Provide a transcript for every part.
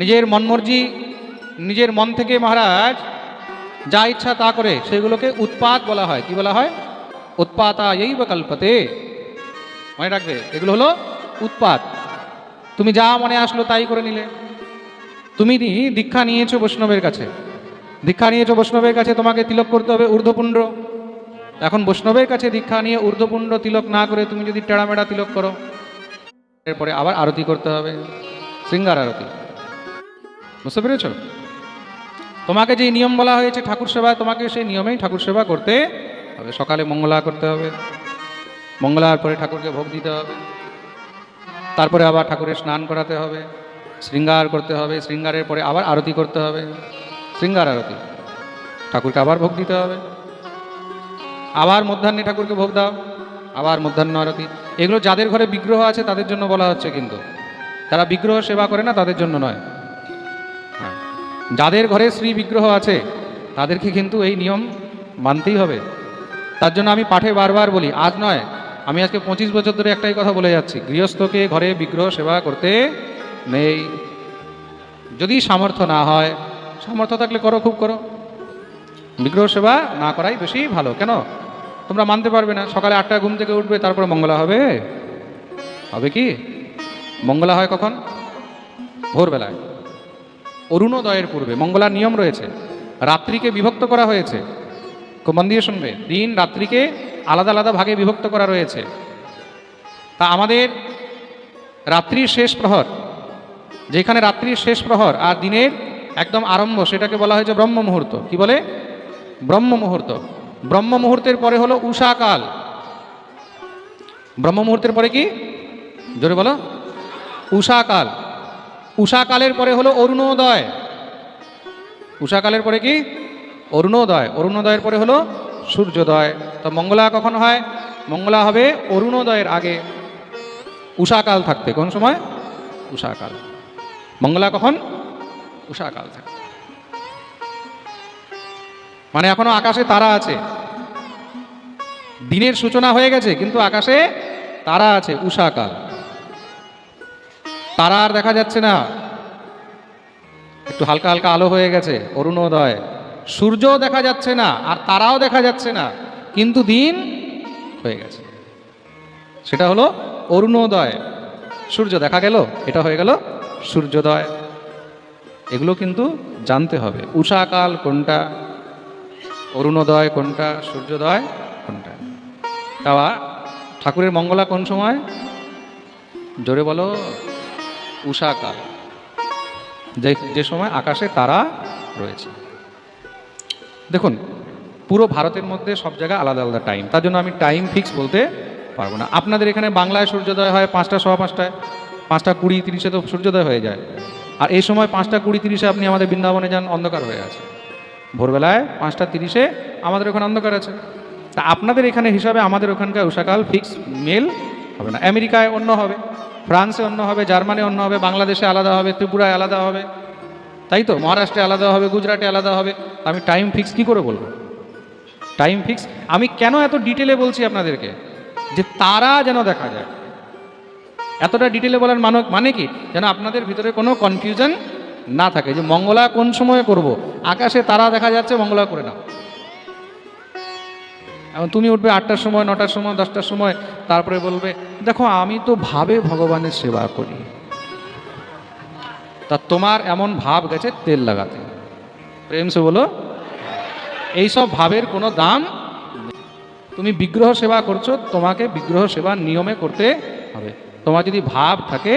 নিজের মনমর্জি নিজের মন থেকে মহারাজ, যা ইচ্ছা তা করে, সেগুলোকে উৎপাত বলা হয়। কি বলা হয়? উৎপাতা এই বা কল্পতে। মনে রাখবে, এগুলো হলো উৎপাত। তুমি যা মনে আসলো তাই করে নিলে। তুমি দীক্ষা নিয়েছো বৈষ্ণবের কাছে। দীক্ষা নিয়েছো বৈষ্ণবের কাছে, তোমাকে তিলক করতে হবে ঊর্ধ্বপুণ্ড। এখন বৈষ্ণবের কাছে দীক্ষা নিয়ে ঊর্ধ্বপুণ্ড তিলক না করে তুমি যদি টেড়ামেড়া তিলক করো, এরপরে আবার আরতি করতে হবে। শৃঙ্গার আরতি। বুঝতে পেরেছ? তোমাকে যে নিয়ম বলা হয়েছে ঠাকুর সেবা, তোমাকে সেই নিয়মেই ঠাকুর সেবা করতে হবে। সকালে মঙ্গলা করতে হবে, মঙ্গলার পরে ঠাকুরকে ভোগ দিতে হবে, তারপরে আবার ঠাকুরের স্নান করাতে হবে, শৃঙ্গার করতে হবে, শৃঙ্গারের পরে আবার আরতি করতে হবে, শৃঙ্গার আরতি। ঠাকুরকে আবার ভোগ দিতে হবে। আবার মধ্যাহ্নে ঠাকুরকে ভোগ দাও, আবার মধ্যাহ্ন আরতি। এগুলো যাদের ঘরে বিগ্রহ আছে, তাদের জন্য বলা হচ্ছে কিন্তু। তারা বিগ্রহ সেবা করে না, তাদের জন্য নয়। যাদের ঘরে শ্রী বিগ্রহ আছে, তাদেরকে কিন্তু এই নিয়ম মানতেই হবে। তার জন্য আমি পাঠে বারবার বলি, আজ নয়, আমি আজকে পঁচিশ বছর ধরে একটাই কথা বলে যাচ্ছি, গৃহস্থকে ঘরে বিগ্রহ সেবা করতে নেই। যদি সামর্থ্য না হয়, সামর্থ্য থাকলে করো, খুব করো। বিগ্রহ সেবা না করাই বেশি ভালো। কেন? তোমরা মানতে পারবে না, সকালে আটটা ঘুম থেকে উঠবে, তারপরে মঙ্গলা হবে। হবে কি? মঙ্গলা হয় কখন? ভোরবেলায়। অরুণোদয়ের পূর্বে মঙ্গলার নিয়ম রয়েছে। রাত্রিকে বিভক্ত করা হয়েছে। মন দিয়ে শুনবে? দিন রাত্রিকে আলাদা আলাদা ভাগে বিভক্ত করা রয়েছে। তা আমাদের রাত্রির শেষ প্রহর, যেখানে রাত্রির শেষ প্রহর আর দিনের একদম আরম্ভ, সেটাকে বলা হয়েছে ব্রহ্ম মুহূর্ত। কি বলে? ব্রহ্ম মুহূর্ত। ব্রহ্ম মুহূর্তের পরে হলো উষাকাল ব্রহ্ম মুহূর্তের পরে কি? জোরে বলো। উষাকাল উষাকালের পরে হলো অরুণোদয়। উষাকালের পরে কি? অরুণোদয়। অরুণোদয়ের পরে হলো সূর্যোদয়। তো মঙ্গলা কখন হয়? মঙ্গলা হবে অরুণোদয়ের আগে। উষাকাল থাকতে। কোন সময়? উষাকাল মঙ্গলা কখন? উষাকাল থাকে। মানে এখনও আকাশে তারা আছে। দিনের সূচনা হয়ে গেছে, কিন্তু আকাশে তারা আছে উষাকাল তারা আর দেখা যাচ্ছে না। একটু হালকা হালকা আলো হয়ে গেছে, অরুণোদয়। সূর্যও দেখা যাচ্ছে না, আর তারাও দেখা যাচ্ছে না, কিন্তু দিন হয়ে গেছে। সেটা হলো অরুণোদয়। সূর্য দেখা গেল, এটা হয়ে গেল সূর্যোদয়। এগুলো কিন্তু জানতে হবে উষাকাল কোনটা, অরুণোদয় কোনটা, সূর্যোদয় কোনটা। তাওয়া, ঠাকুরের মঙ্গলা কোন সময়? জোরে বলো। উষাকাল। যে যে সময় আকাশে তারা রয়েছে। দেখুন, পুরো ভারতের মধ্যে সব জায়গায় আলাদা আলাদা টাইম তার জন্য আমি টাইম ফিক্স বলতে পারব না। আপনাদের এখানে বাংলায় সূর্যোদয় হয় পাঁচটা সবা পাঁচটায় পাঁচটা কুড়ি তিরিশে তো সূর্যোদয় হয়ে যায়। আর এই সময় পাঁচটা কুড়ি তিরিশে আপনি আমাদের বৃন্দাবনে যান, অন্ধকার হয়ে আছে। ভোরবেলায় পাঁচটা তিরিশে আমাদের ওখানে অন্ধকার আছে। তা আপনাদের এখানে হিসাবে আমাদের ওখানকার উষাকাল ফিক্স মেল হবে না। আমেরিকায় অন্য হবে। ফ্রান্সে অন্য হবে, জার্মানি অন্য হবে, বাংলাদেশে আলাদা হবে, ত্রিপুরায় আলাদা হবে। তাই তো? মহারাষ্ট্রে আলাদা হবে, গুজরাটে আলাদা হবে। আমি টাইম ফিক্স কি করে বলব? টাইম ফিক্স আমি কেন এত ডিটেলে বলছি আপনাদেরকে? যে তারা যেন দেখা যায়। এতটা ডিটেলে বলার মানে মানে কি? যেন আপনাদের ভিতরে কোনো কনফিউশন না থাকে যে মঙ্গলা কোন সময়ে করব? আকাশে তারা দেখা যাচ্ছে, মঙ্গলা করে নাও। এখন তুমি উঠবে আটটার সময়, নটার সময়, দশটার সময়, তারপরে বলবে, দেখো, আমি তো ভাবে ভগবানের সেবা করি। তা তোমার এমন ভাব গেছে তেল লাগাতে। প্রেম সে বলো, এইসব ভাবের কোনো দাম তুমি বিগ্রহ সেবা করছ, তোমাকে বিগ্রহ সেবা নিয়মে করতে হবে। তোমার যদি ভাব থাকে,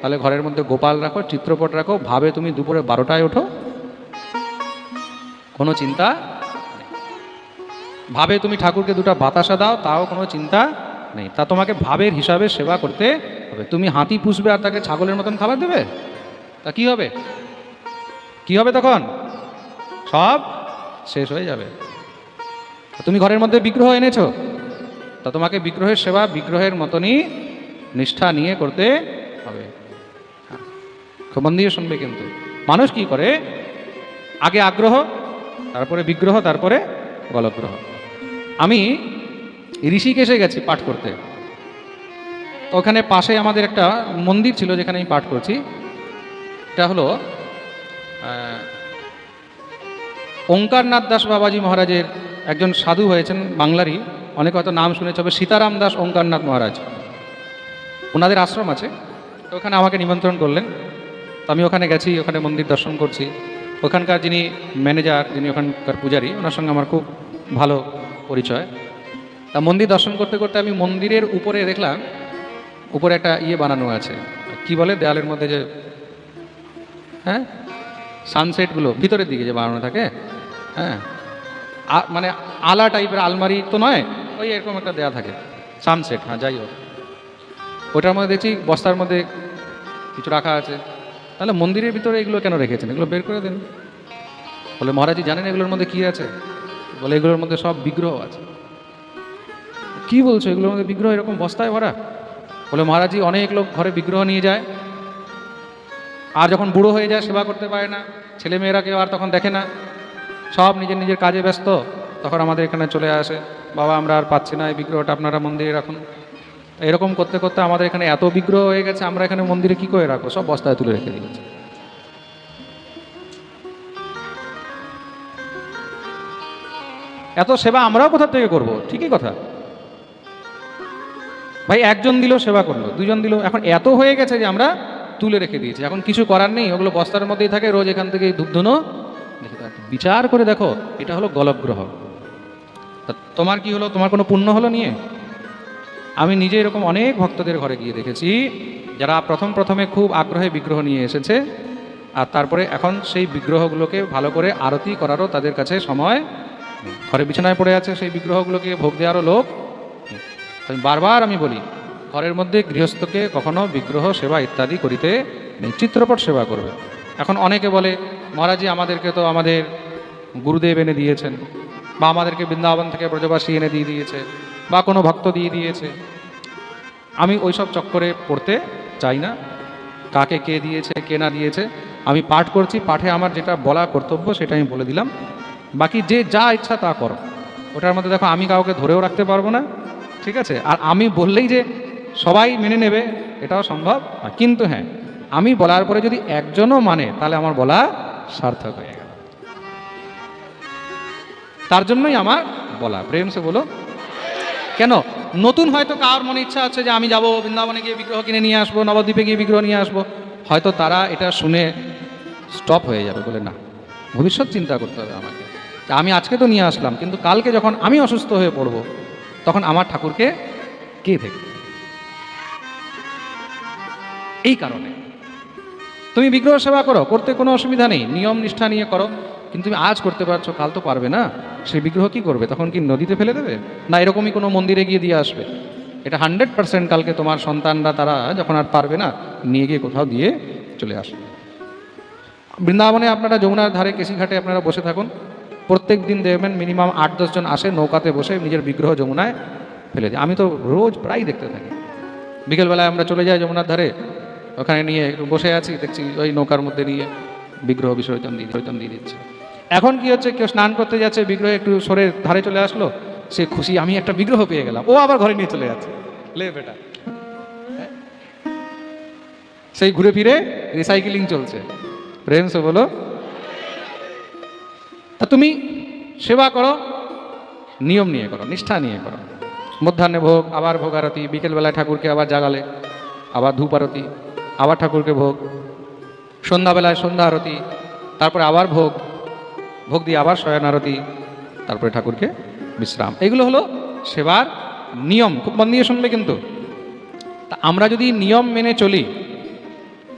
তাহলে ঘরের মধ্যে গোপাল রাখো, চিত্রপট রাখো, ভাবে তুমি দুপুরে বারোটায় ওঠো। কোনো চিন্তা। ভাবে তুমি ঠাকুরকে দুটো বাতাসা দাও, তাও কোনো চিন্তা নেই। তা তোমাকে ভাবের হিসাবে সেবা করতে হবে। তুমি হাতি পুষবে আর তাকে ছাগলের মতন খাবার দেবে? তা কি হবে? কি হবে তখন? সব শেষ হয়ে যাবে। তুমি ঘরের মধ্যে বিগ্রহ এনেছো? তা তোমাকে বিগ্রহের সেবা বিগ্রহের মতনই নিষ্ঠা নিয়ে করতে হবে। খুব মন দিয়ে শুনবে কিন্তু। মানুষ কি করে? আগে আগ্রহ, তারপরে বিগ্রহ, তারপরে গলগ্রহ আমি ঋষিকেশে গেছি পাঠ করতে। তো ওখানে পাশে আমাদের একটা মন্দির ছিল যেখানে আমি পাঠ করছি। এটা হলো ওঙ্কারনাথ দাস বাবাজি মহারাজের একজন সাধু হয়েছেন বাংলারই। অনেকে হয়তো নাম শুনেছে হবে সীতারাম দাস ওঙ্কারনাথ মহারাজ। ওনাদের আশ্রম আছে। তো ওখানে আমাকে নিমন্ত্রণ করলেন। তো আমি ওখানে গেছি, ওখানে মন্দির দর্শন করছি। ওখানকার যিনি ম্যানেজার যিনি ওখানকার পূজারী, ওনার সঙ্গে আমার খুব ভালো পরিচয়। তা মন্দির দর্শন করতে করতে আমি মন্দিরের উপরে দেখলাম, উপরে একটা ইয়ে বানানো আছে। কি বলে? দেয়ালের মধ্যে যে হ্যাঁ? সানসেটগুলো ভিতরের দিকে যে বানানো থাকে হ্যাঁ? মানে আলা টাইপের আলমারি তো নয়, ওই এরকম একটা দেয়া থাকে সানসেট হ্যাঁ যাই হোক। ওটার মধ্যে দেখছি বস্তার মধ্যে কিছু রাখা আছে। তাহলে মন্দিরের ভিতরে এগুলো কেন রেখেছেন? এগুলো বের করে দেন। বলে মহারাজি জানেন এগুলোর মধ্যে কী আছে? বলে এগুলোর মধ্যে সব বিগ্রহ আছে। কি বলছো? এগুলোর মধ্যে বিগ্রহ এরকম বস্তায় ভরা? বলে মহারাজি অনেক লোক ঘরে বিগ্রহ নিয়ে যায়। আর যখন বুড়ো হয়ে যায়, সেবা করতে পারে না। ছেলে মেয়েরা কেউ আর তখন দেখে না। সব নিজের নিজের কাজে ব্যস্ত। তখন আমাদের এখানে চলে আসে, বাবা, আমরা আর পাচ্ছি না এই বিগ্রহটা, আপনারা মন্দিরে রাখুন। এরকম করতে করতে আমাদের এখানে এত বিগ্রহ হয়ে গেছে, আমরা এখানে মন্দিরে কি করে রাখব? সব বস্তায় তুলে রেখে দিয়েছে। এত সেবা আমরাও কোথা থেকে করব? ঠিকই কথা। ভাই, একজন দিল সেবা করল, দুজন দিল এখন এত হয়ে গেছে যে আমরা তুলে রেখে দিয়েছি। এখন কিছু করার নেই, ওগুলো বস্তার মধ্যেই থাকে, রোজ এখান থেকে ধূপধুনো বিচার করে দেখো, এটা হলো গলগ্রহ। তোমার কি হলো? তোমার কোনো পুণ্য হলো নিয়ে? আমি নিজে এরকম অনেক ভক্তদের ঘরে গিয়ে দেখেছি, যারা প্রথম প্রথমে খুব আগ্রহে বিগ্রহ নিয়ে এসেছে, আর তারপরে এখন সেই বিগ্রহগুলোকে ভালো করে আরতি করারও তাদের কাছে সময়। ঘরে বিছানায় পড়ে আছে সেই বিগ্রহগুলোকে ভোগ দেওয়ারও লোক। আমি বারবার আমি বলি, ঘরের মধ্যে গৃহস্থকে কখনো বিগ্রহ সেবা ইত্যাদি করিতে নেই, চিত্রপট সেবা করবে। এখন অনেকে বলে, মহারাজি, আমাদেরকে তো আমাদের গুরুদেব এনে দিয়েছেন, বা আমাদেরকে বৃন্দাবন থেকে ব্রজবাসী এনে দিয়ে দিয়েছে, বা কোনো ভক্ত দিয়ে দিয়েছে। আমি ওইসব চক্করে পড়তে চাই না। কাকে কে দিয়েছে, কে না দিয়েছে, আমি পাঠ করছি, পাঠে আমার যেটা বলা কর্তব্য সেটা আমি বলে দিলাম। বাকি যে যা ইচ্ছা তা করো। ওটার মধ্যে দেখো আমি কাউকে ধরেও রাখতে পারব না, ঠিক আছে? আর আমি বললেই যে সবাই মেনে নেবে, এটাও সম্ভব। কিন্তু হ্যাঁ আমি বলার পরে যদি একজনও মানে তাহলে আমার বলা সার্থক হয়ে গেল। তার জন্যই আমার বলা। প্রেম সে বলো। কেন? নতুন হয়তো কার মনে ইচ্ছা আছে যে আমি যাব, বৃন্দাবনে গিয়ে বিগ্রহ কিনে নিয়ে আসব, নবদ্বীপে গিয়ে বিগ্রহ নিয়ে আসব। হয়তো তারা এটা শুনে স্টপ হয়ে যাবে বলে না। ভবিষ্যৎ চিন্তা করতে হবে আমাকে। আমি আজকে তো নিয়ে আসলাম, কিন্তু কালকে যখন আমি অসুস্থ হয়ে পড়ব, তখন আমার ঠাকুরকে কে দেখবে? এই কারণে। তুমি বিগ্রহ সেবা করো, করতে কোনো অসুবিধা নেই, নিয়ম নিষ্ঠা নিয়ে করো, কিন্তু তুমি আজ করতে পারছ, কাল তো পারবে না। সেই বিগ্রহ কি করবে? তখন কি নদীতে ফেলে দেবে? না এরকমই কোনো মন্দিরে গিয়ে দিয়ে আসবে? এটা হান্ড্রেড পার্সেন্ট কালকে তোমার সন্তানরা, তারা যখন আর পারবে না, নিয়ে গিয়ে কোথাও দিয়ে চলে আসবে। বৃন্দাবনে আপনারা যমুনার ধারে কেসিঘাটে আপনারা বসে থাকুন। প্রত্যেক দিন দেখবেন মিনিমাম আট দশজন আসে নৌকাতে বসে নিজের বিগ্রহ যমুনায় ফেলে দেয়। আমি তো রোজ প্রায় দেখতে থাকি। বিকেলবেলায় আমরা চলে যাই যমুনার ধারে। ওখানে নিয়ে একটু বসে আছি, দেখছি ওই নৌকার মধ্যে নিয়ে বিগ্রহ বিসর্জন দিয়ে বিসর্জন দিয়ে দিচ্ছে। এখন কি হচ্ছে? কেউ স্নান করতে যাচ্ছে, বিগ্রহ একটু সরে ধারে চলে আসলো, সে খুশি, আমি একটা বিগ্রহ পেয়ে গেলাম। ও আবার ঘরে নিয়ে চলে যাচ্ছে। লে বেটা। সেই ঘুরে ফিরে রিসাইকেলিং চলছে। প্রেম বলো তা তুমি সেবা করো, নিয়ম নিয়ে করো, নিষ্ঠা নিয়ে করো। মধ্যাহ্নে ভোগ, আবার ভোগ আরতি, বিকেলবেলায় ঠাকুরকে আবার জাগালে, আবার ধূপ আরতি, আবার ঠাকুরকে ভোগ। সন্ধ্যাবেলায় সন্ধ্যা আরতি, তারপরে আবার ভোগ ভোগ দিয়ে আবার শয়ন আরতি, তারপরে ঠাকুরকে বিশ্রাম। এগুলো হলো সেবার নিয়ম। খুব মন দিয়ে শুনবে কিন্তু। তা আমরা যদি নিয়ম মেনে চলি,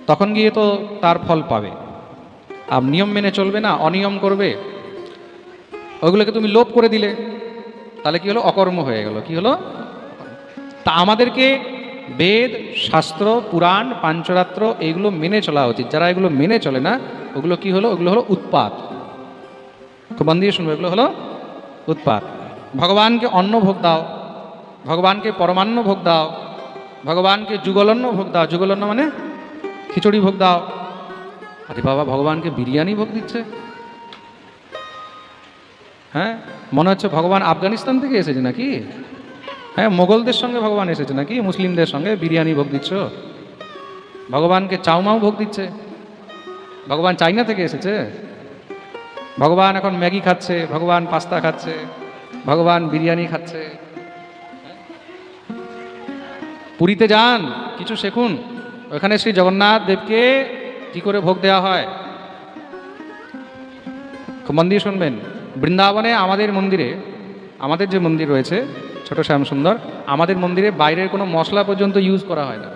তখন গিয়ে তো তার ফল পাবে। আর নিয়ম মেনে চলবে না, অনিয়ম করবে ওইগুলোকে তুমি লোপ করে দিলে, তাহলে কি হলো? অকর্ম হয়ে গেল। কি হলো? তা আমাদেরকে বেদ, শাস্ত্র, পুরাণ, পাঞ্চরাত্র এইগুলো মেনে চলা উচিত। যারা এগুলো মেনে চলে না, ওগুলো কি হলো? ওগুলো হলো উৎপাত। খুব মন দিয়ে শুনবে, এগুলো হলো উৎপাত। ভগবানকে অন্ন ভোগ দাও, ভগবানকে পরমান্ন ভোগ দাও, ভগবানকে যুগলন্ন ভোগ দাও। যুগলন্ন মানে খিচুড়ি ভোগ দাও। আরে বাবা, ভগবানকে বিরিয়ানি ভোগ দিচ্ছে? হ্যাঁ? মনে হচ্ছে ভগবান আফগানিস্তান থেকে এসেছে নাকি? হ্যাঁ মোগলদের সঙ্গে ভগবান এসেছে নাকি? মুসলিমদের সঙ্গে বিরিয়ানি ভোগ দিচ্ছ? ভগবানকে চাউমাও ভোগ দিচ্ছে। ভগবান চাইনা থেকে এসেছে। ভগবান এখন ম্যাগি খাচ্ছে, ভগবান পাস্তা খাচ্ছে, ভগবান বিরিয়ানি খাচ্ছে। পুরীতে যান, কিছু শেখুন। ওখানে শ্রী জগন্নাথ দেবকে কি করে ভোগ দেওয়া হয়? খুব মন দিয়ে শুনবেন। বৃন্দাবনে আমাদের মন্দিরে, আমাদের যে মন্দির রয়েছে, ছোট শ্যাম সুন্দর, আমাদের মন্দিরে বাইরের কোনো মশলা পর্যন্ত ইউজ করা হয় না।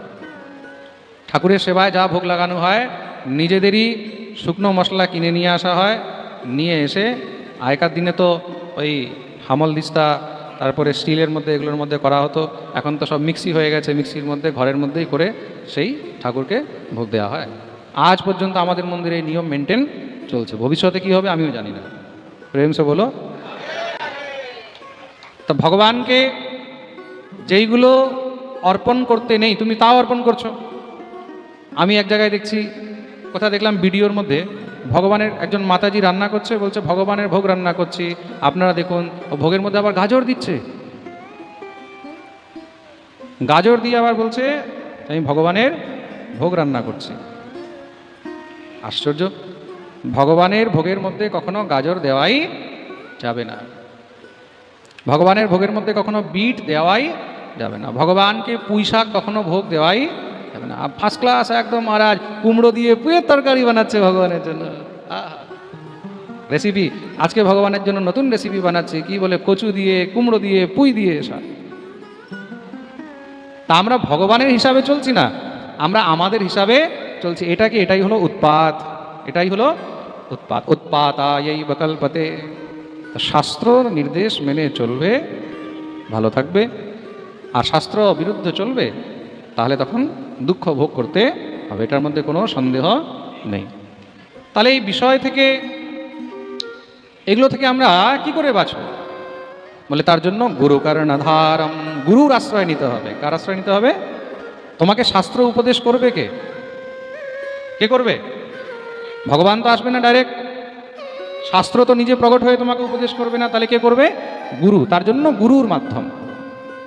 ঠাকুরের সেবায় যা ভোগ লাগানো হয়, নিজেদেরই শুকনো মশলা কিনে নিয়ে আসা হয়, নিয়ে এসে আগেকার দিনে তো ওই হামল দিস্তা, তারপরে স্টিলের মধ্যে, এগুলোর মধ্যে করা হতো, এখন তো সব মিক্সি হয়ে গেছে, মিক্সির মধ্যে, ঘরের মধ্যেই করে সেই ঠাকুরকে ভোগ দেওয়া হয়। আজ পর্যন্ত আমাদের মন্দিরে এই নিয়ম মেনটেন চলছে। ভবিষ্যতে কি হবে আমিও জানি না। প্রেম সে বলো। তা ভগবানকে যেইগুলো অর্পণ করতে নেই, তুমি তাও অর্পণ করছ। আমি এক জায়গায় দেখছি কোথা দেখলাম ভিডিওর মধ্যে, ভগবানের একজন মাতাজি রান্না করছে, বলছে, ভগবানের ভোগ রান্না করছি, আপনারা দেখুন, ও ভোগের মধ্যে আবার গাজর দিচ্ছে। গাজর দিয়ে আবার বলছে, আমি ভগবানের ভোগ রান্না করছি। আশ্চর্য। ভগবানের ভোগের মধ্যে কখনো গাজর দেওয়াই যাবে না। ভগবানের ভোগের মধ্যে কখনো বিট দেওয়াই যাবে না। ভগবানকে পুঁই শাক কখনো ভোগ দেওয়াই যাবে না। ফার্স্ট ক্লাস একদম মহারাজ কুমড়ো দিয়ে পুয়ের তরকারি বানাচ্ছে ভগবানের জন্য। রেসিপি আজকে ভগবানের জন্য নতুন রেসিপি বানাচ্ছে। কি বলে? কচু দিয়ে, কুমড়ো দিয়ে, পুঁই দিয়ে শাক তা আমরা ভগবানের হিসাবে চলছি না। আমরা আমাদের হিসাবে চলছি। এটাকে এটাই হলো উৎপাত। এটাই হলো উৎপাত উৎপাতা এই বকল্পতে শাস্ত্র নির্দেশ মেনে চলবে, ভালো থাকবে। আর শাস্ত্র বিরুদ্ধে চলবে, তাহলে তখন দুঃখ ভোগ করতে হবে, এটার মধ্যে কোনো সন্দেহ নেই। তাহলে এই বিষয় থেকে, এগুলো থেকে আমরা কি করে বাঁচব? বলে তার জন্য গুরু কারণ আধারম, গুরুর আশ্রয় নিতে হবে। কার আশ্রয় নিতে হবে? তোমাকে শাস্ত্র উপদেশ করবে কে? কে করবে? ভগবান তো আসবে না ডাইরেক্ট শাস্ত্র তো নিজে প্রকট হয়ে তোমাকে উপদেশ করবে না, তাহলে কে করবে? গুরু। তার জন্য গুরুর মাধ্যম।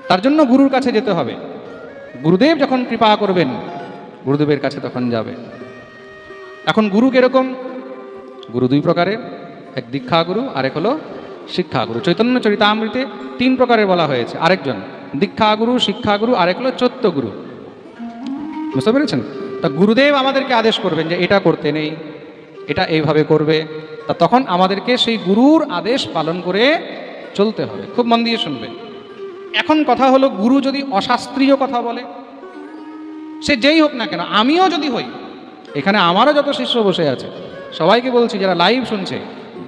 তার জন্য গুরুর কাছে যেতে হবে। গুরুদেব যখন কৃপা করবেন, গুরুদেবের কাছে তখন যাবে। এখন গুরু কীরকম? গুরু দুই প্রকারের। এক দীক্ষা গুরু, আরেক হলো শিক্ষা গুরু। চৈতন্য চরিতামৃতে তিন প্রকারের বলা হয়েছে। আরেকজন, দীক্ষা গুরু, শিক্ষা গুরু, আরেক হলো চৈত্য গুরু। বুঝতে পেরেছেন? তা গুরুদেব আমাদেরকে আদেশ করবেন যে এটা করতে নেই। এটা এইভাবে করবে। তা তখন আমাদেরকে সেই গুরুর আদেশ পালন করে চলতে হবে। খুব মন দিয়ে শুনবে। এখন কথা হলো, গুরু যদি অশাস্ত্রীয় কথা বলে, সে যেই হোক না কেন, আমিও যদি হই, এখানে আমারও যত শিষ্য বসে আছে, সবাইকে বলছি, যারা লাইভ শুনছে,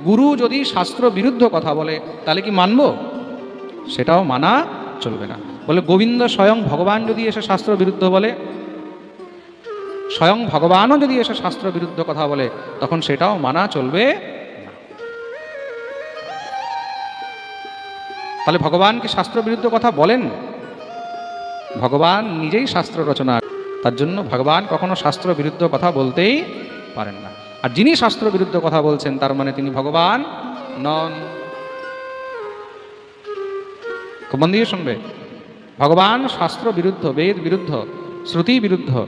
গুরু যদি শাস্ত্র বিরুদ্ধ কথা বলে, তাহলে কি মানব? সেটাও মানা চলবে না। বলে গোবিন্দ স্বয়ং ভগবান যদি এসে শাস্ত্র বিরুদ্ধ বলে স্বয়ং ভগবানও যদি এসে শাস্ত্র বিরুদ্ধ কথা বলে, তখন সেটাও মানা চলবে তাহলে ভগবান কি শাস্ত্র বিরুদ্ধ কথা বলেন? ভগবান নিজেই শাস্ত্র রচনা। তার জন্য ভগবান কখনো শাস্ত্র বিরুদ্ধ কথা বলতেই পারেন না। আর যিনি শাস্ত্র বিরুদ্ধ কথা বলছেন, তার মানে তিনি ভগবান নন। খুব মন দিয়ে শুনবে। ভগবান শাস্ত্র বিরুদ্ধ বেদ বিরুদ্ধ, শ্রুতি বিরুদ্ধ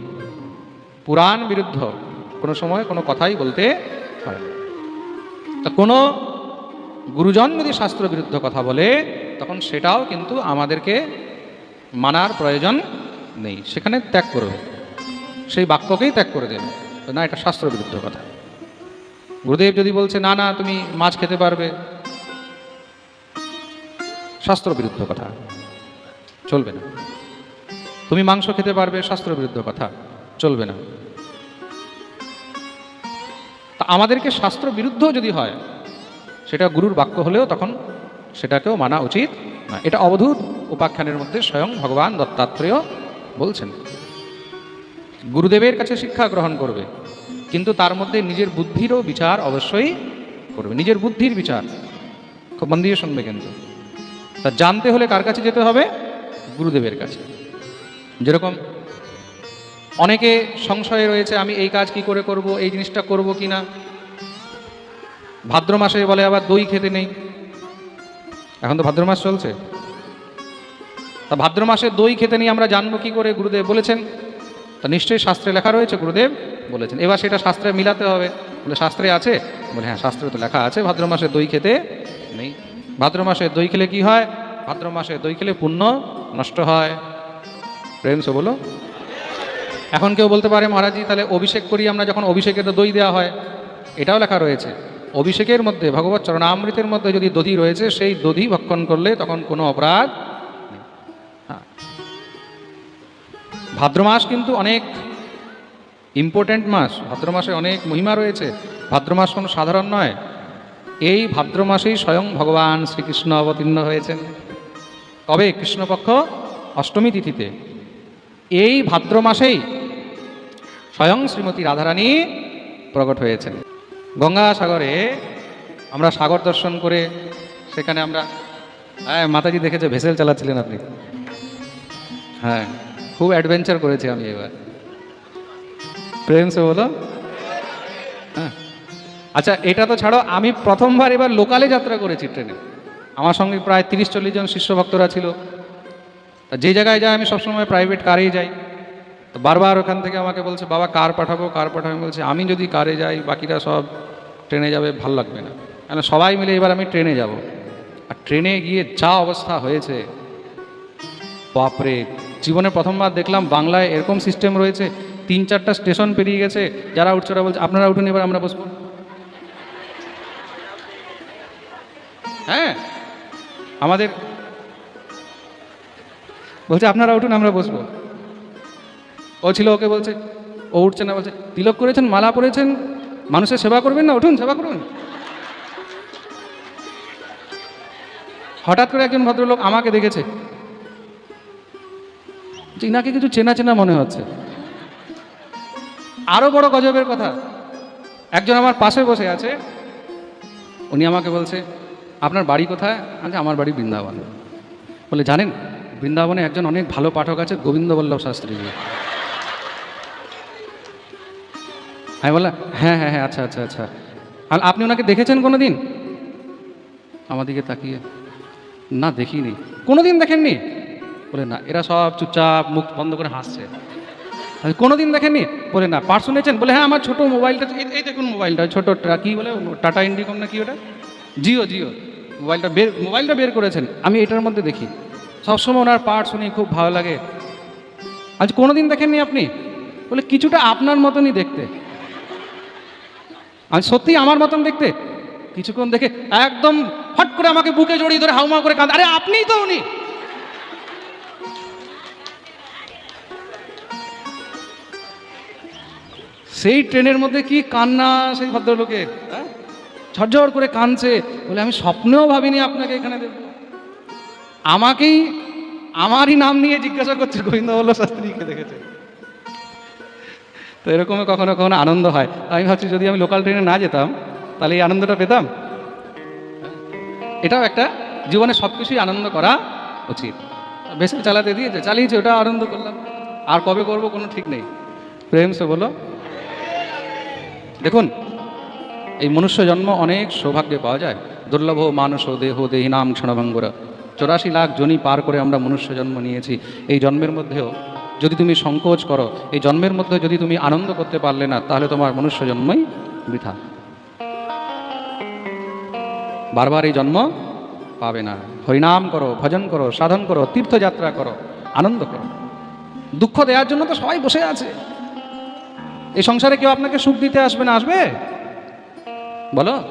পুরাণ বিরুদ্ধ, কোনো সময় কোনো কথাই বলতে পারে। তা কোনো গুরুজন যদি শাস্ত্র বিরুদ্ধ কথা বলে, তখন সেটাও কিন্তু আমাদেরকে মানার প্রয়োজন নেই। সেখানে ত্যাগ করবে। সেই বাক্যকেই ত্যাগ করে দেবে। না, এটা শাস্ত্র বিরুদ্ধ কথা। গুরুদেব যদি বলছে, না না, তুমি মাছ খেতে পারবে। শাস্ত্র বিরুদ্ধ কথা। চলবে না। তুমি মাংস খেতে পারবে, শাস্ত্র বিরুদ্ধ কথা। চলবে না। তা আমাদেরকে শাস্ত্র বিরুদ্ধ যদি হয়, সেটা গুরুর বাক্য হলেও তখন সেটাকেও মানা উচিত না এটা অবধূত উপাখ্যানের মধ্যে স্বয়ং ভগবান দত্তাত্রেয় বলছেন। গুরুদেবের কাছে শিক্ষা গ্রহণ করবে, কিন্তু তার মধ্যে নিজের বুদ্ধিরও বিচার অবশ্যই করবে। নিজের বুদ্ধির বিচার, খুব মন দিয়ে শুনবে কিন্তু। তা জানতে হলে কার কাছে যেতে হবে? গুরুদেবের কাছে। যেরকম অনেকে সংশয়ে রয়েছে, আমি এই কাজ কি করে করব, এই জিনিসটা করব কি না ভাদ্র মাসে বলে আবার দই খেতে নেই। এখন তো ভাদ্র মাস চলছে। তা ভাদ্র মাসে দই খেতে নিয়ে আমরা জানব কি করে, গুরুদেব বলেছেন। তা নিশ্চয়ই শাস্ত্রে লেখা রয়েছে, গুরুদেব বলেছেন। এবার সেটা শাস্ত্রে মিলাতে হবে। বলে, শাস্ত্রে আছে? বলে হ্যাঁ শাস্ত্রে তো লেখা আছে, ভাদ্র মাসে দই খেতে নেই। ভাদ্র মাসে দই খেলে কি হয়? ভাদ্র মাসে দই খেলে পুণ্য নষ্ট হয়। প্রেম সে বলো। এখন কেউ বলতে পারে, মহারাজজি, তাহলে অভিষেক করি আমরা যখন অভিষেকে তো দই দেওয়া হয়। এটাও লেখা রয়েছে। অভিষেকের মধ্যে, ভগবত চরণামৃতের মধ্যে যদি দধি রয়েছে, সেই দধি ভক্ষণ করলে তখন কোনো অপরাধ। হ্যাঁ। ভাদ্র মাস কিন্তু অনেক ইম্পর্ট্যান্ট মাস। ভাদ্র মাসে অনেক মহিমা রয়েছে। ভাদ্র মাস কোনো সাধারণ নয়। এই ভাদ্র মাসেই স্বয়ং ভগবান শ্রীকৃষ্ণ অবতীর্ণ হয়েছেন। কবে? কৃষ্ণপক্ষ অষ্টমী তিথিতে। এই ভাদ্র মাসেই স্বয়ং শ্রীমতী রাধারানী প্রকট হয়েছেন। গঙ্গাসাগরে আমরা সাগর দর্শন করে সেখানে আমরা হ্যাঁ মাতাজি দেখেছে, ভেসেল চালাচ্ছিলেন আপনি। হ্যাঁ খুব অ্যাডভেঞ্চার করেছি আমি এবার। প্রেম সে বলো। হ্যাঁ। আচ্ছা এটা তো ছাড়ো, আমি প্রথমবার এবার লোকালে যাত্রা করেছি ট্রেনে। আমার সঙ্গে প্রায় তিরিশ চল্লিশ জন শিষ্য ভক্তরা ছিল যে জায়গায় যাই আমি সবসময় প্রাইভেট কারেই যাই। তো বারবার ওখান থেকে আমাকে বলছে, বাবা, কার পাঠাবো কার পাঠাবো? বলছি, আমি যদি কারে যাই, বাকিরা সব ট্রেনে যাবে, ভালো লাগবে না। কেন সবাই মিলে এবার আমি ট্রেনে যাব। আর ট্রেনে গিয়ে যা অবস্থা হয়েছে, বাপরে! জীবনে প্রথমবার দেখলাম বাংলায় এরকম সিস্টেম রয়েছে, তিন চারটা স্টেশন পেরিয়ে গেছে, যারা উঠছে ওরা বলছে, আপনারা উঠুন, এবার আমরা বসবো। হ্যাঁ আমাদের বলছে, আপনারা উঠুন, আমরা বসবো। ও ছিল ওকে বলছে, ও উঠছে না, বলছে, তিলক করেছেন, মালা পরেছেন, মানুষের সেবা করবেন না, উঠুন, সেবা করুন। হঠাৎ করে একজন ভদ্রলোক আমাকে দেখেছে। ইনাকে কিছু চেনা চেনা মনে হচ্ছে। আরও বড় গজবের কথা। একজন আমার পাশে বসে আছে। উনি আমাকে বলছে, আপনার বাড়ি কোথায়? আচ্ছা আমার বাড়ি বৃন্দাবন। বলে, জানেন, বৃন্দাবনে একজন অনেক ভালো পাঠক আছে গোবিন্দ বল্লভ শাস্ত্রী। আমি বললাম হ্যাঁ হ্যাঁ হ্যাঁ আচ্ছা আচ্ছা আচ্ছা। আপনি ওনাকে দেখেছেন কোনো দিন আমার দিকে তাকিয়ে, না, দেখিনি। কোনো দিন দেখেননি? বলে, না, এরা সব চুপচাপ মুখ বন্ধ করে হাসছে। কোনো দিন দেখেননি? বলে, না, পার্স শুনেছেন? বলে হ্যাঁ আমার ছোটো মোবাইলটা, এই- এই দেখুন মোবাইলটা, ছোটো কী বলে টাটা ইন্ডিকম না কি ওটা? জিও জিও। মোবাইলটা বের মোবাইলটা বের করেছেন। আমি এটার মধ্যে দেখি। সবসময় ওনার পার্ট শুনি, খুব ভালো লাগে। আজ কোনো দিন দেখেননি আপনি? বলে, কিছুটা আপনার মতনই দেখতে। আমি সত্যি আমার মতন দেখতে। কিছুক্ষণ দেখে একদম হট করে আমাকে বুকে জড়িয়ে ধরে হাউমা করে কাঁদ। আরে আপনিই তো উনি। সেই ট্রেনের মধ্যে কি কান্না সেই ভদ্রলোকের হ্যাঁ? ঝরঝর করে কাঁদছে বলে আমি স্বপ্নেও ভাবিনি আপনাকে এখানে দেখব। আমাকেই, আমারই নাম নিয়ে জিজ্ঞাসা করছে গোবিন্দ বল্লভ শাস্ত্রীকে দেখেছে। তো এরকম কখনো কখনো আনন্দ হয়। আমি ভাবছি যদি আমি লোকাল ট্রেনে না যেতাম, তাহলে এই আনন্দটা পেতাম। এটাও একটা জীবনে সব কিছুই আনন্দ করা উচিত। বেশি চালাতে দিয়েছে চালিয়েছে, ওটা আনন্দ করলাম। আর কবে করব কোনো ঠিক নেই। প্রেম সে বলো। দেখুন, এই মনুষ্য জন্ম অনেক সৌভাগ্যে পাওয়া যায়। দুর্লভ মানস দেহ দেহিনাম ক্ষণভঙ্গুরা। চৌরাশি লাখ জনি পার করে আমরা মনুষ্য জন্ম নিয়েছি। এই জন্মের মধ্যেও যদি তুমি সংকোচ করো, এই জন্মের মধ্যে যদি তুমি আনন্দ করতে পারলে না, তাহলে তোমার মনুষ্য জন্মই বৃথা। বারবার এই জন্ম পাবে না। হরিনাম করো, ভজন করো, সাধন করো, তীর্থযাত্রা করো, আনন্দ করো। দুঃখ দেওয়ার জন্য তো সবাই বসে আছে। এই সংসারে কেউ আপনাকে সুখ দিতে আসবে না, আসবে? বলো।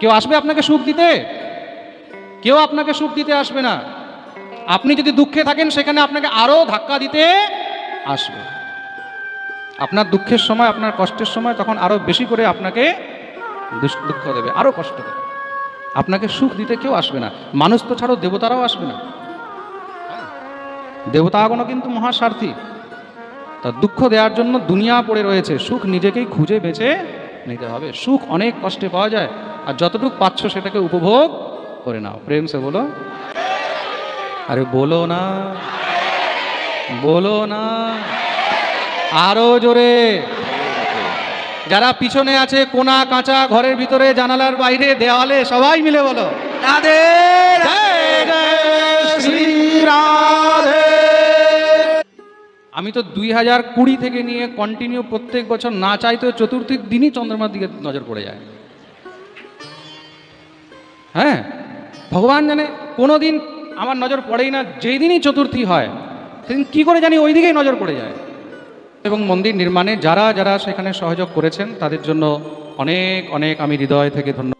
কেউ আসবে আপনাকে সুখ দিতে? কেউ আপনাকে সুখ দিতে আসবে না। আপনি যদি দুঃখে থাকেন, সেখানে আপনাকে আরও ধাক্কা দিতে আসবে। আপনার দুঃখের সময়, আপনার কষ্টের সময় তখন আরও বেশি করে আপনাকে দুঃখ দেবে আরও কষ্ট দেবে। আপনাকে সুখ দিতে কেউ আসবে না। মানুষ তো ছাড়ো, দেবতারাও আসবে না। দেবতাগণও কিন্তু মহাস্বার্থী তা দুঃখ দেওয়ার জন্য দুনিয়া পড়ে রয়েছে। সুখ নিজেকেই খুঁজে বেছে নিতে হবে। সুখ অনেক কষ্টে পাওয়া যায়। আর যতটুকু পাচ্ছ সেটাকে উপভোগ করে নাও। প্রেম সে বলো। আরে বলো না। বলো না। আরও জোরে। যারা পিছনে আছে কোনা কাঁচা ঘরের ভিতরে জানালার বাইরে দেওয়ালে সবাই মিলে বলো। রাধে রাধে আমি তো দুই হাজার কুড়ি থেকে নিয়ে কন্টিনিউ প্রত্যেক বছর না চাইতেও চতুর্থীর দিনই চন্দ্রমার দিকে নজর পড়ে যায়। হ্যাঁ? ভগবান জানে কোনো দিন আমার নজর পড়েই না যেই দিনই চতুর্থী হয়, সেদিন কী করে জানি ওই দিকেই নজর পড়ে যায়। এবং মন্দির নির্মাণে যারা যারা সেখানে সহযোগ করেছেন, তাদের জন্য অনেক অনেক আমি হৃদয় থেকে ধন্যবাদ